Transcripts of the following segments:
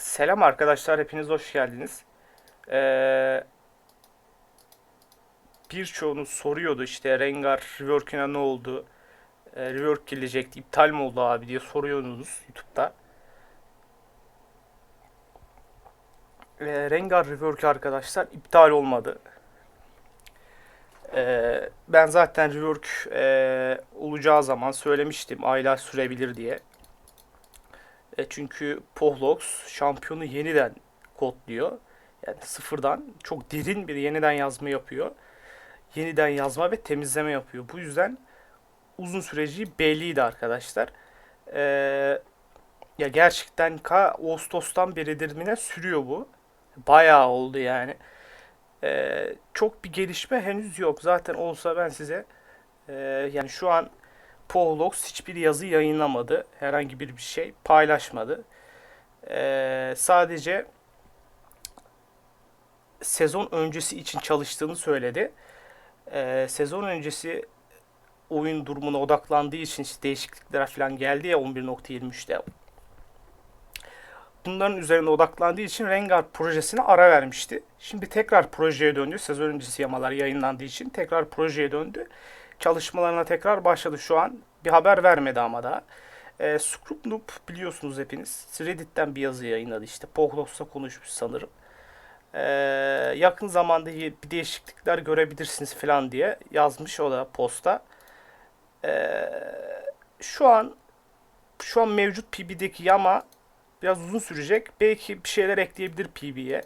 Selam arkadaşlar, hepiniz hoş geldiniz. Ee, birçoğunuz soruyordu işte Rengar rework'üne ne oldu? Ee, rework gelecekti, iptal mi oldu abi diye soruyordunuz YouTube'da. Ee, Rengar rework arkadaşlar iptal olmadı. Ee, ben zaten rework e, olacağı zaman söylemiştim aylar sürebilir diye. E, çünkü Pohlox şampiyonu yeniden kodluyor. Yani sıfırdan çok derin bir yeniden yazma yapıyor. Yeniden yazma ve temizleme yapıyor. Bu yüzden uzun süreci belliydi arkadaşlar. E, ya gerçekten ka Ağustos'tan beridir mi sürüyor bu. Bayağı oldu yani. E, çok bir gelişme henüz yok. Zaten olsa ben size e, yani şu an Pohlox hiçbir yazı yayınlamadı. Herhangi bir bir şey paylaşmadı. Ee, sadece sezon öncesi için çalıştığını söyledi. Ee, sezon öncesi oyun durumuna odaklandığı için işte değişiklikler falan geldi ya 11.23'te. Bunların üzerine odaklandığı için Rengar projesine ara vermişti. Şimdi tekrar projeye döndü. Sezon öncesi yamalar yayınlandığı için tekrar projeye döndü çalışmalarına tekrar başladı şu an. Bir haber vermedi ama daha. E, Scrub Noob biliyorsunuz hepiniz. Reddit'ten bir yazı yayınladı işte. Pohlox'ta konuşmuş sanırım. E, yakın zamanda bir değişiklikler görebilirsiniz falan diye yazmış o da posta. E, şu an şu an mevcut PB'deki yama biraz uzun sürecek. Belki bir şeyler ekleyebilir PB'ye.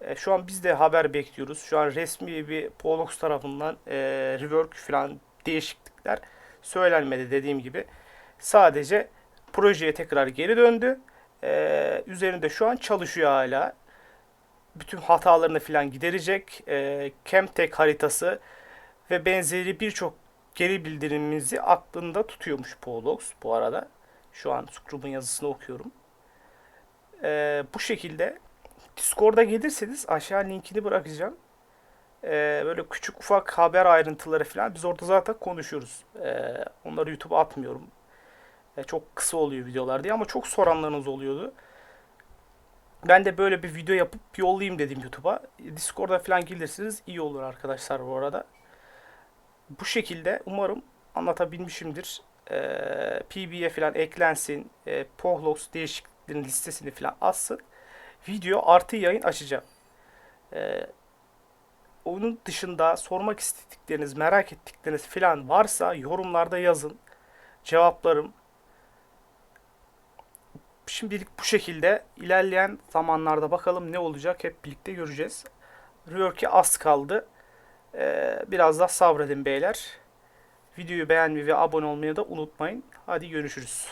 E, şu an biz de haber bekliyoruz. Şu an resmi bir Polox tarafından e, rework falan değişiklikler söylenmedi dediğim gibi. Sadece projeye tekrar geri döndü. E, üzerinde şu an çalışıyor hala. Bütün hatalarını falan giderecek. E, Chemtek haritası ve benzeri birçok geri bildirimimizi aklında tutuyormuş Polox bu arada. Şu an Scrub'un yazısını okuyorum. E, bu şekilde Discord'a gelirseniz aşağı linkini bırakacağım. Ee, böyle küçük ufak haber ayrıntıları falan biz orada zaten konuşuyoruz. Ee, onları YouTube'a atmıyorum. Ee, çok kısa oluyor videolar diye ama çok soranlarınız oluyordu. Ben de böyle bir video yapıp yollayayım dedim YouTube'a. Discord'a falan gelirseniz iyi olur arkadaşlar bu arada. Bu şekilde umarım anlatabilmişimdir. Ee, PB'ye falan eklensin. E, Pohlox değişikliklerin listesini falan atsın video artı yayın açacağım. Ee, onun dışında sormak istedikleriniz, merak ettikleriniz falan varsa yorumlarda yazın. Cevaplarım. Şimdilik bu şekilde ilerleyen zamanlarda bakalım ne olacak hep birlikte göreceğiz. Rework'e az kaldı. Ee, biraz daha sabredin beyler. Videoyu beğenmeyi ve abone olmayı da unutmayın. Hadi görüşürüz.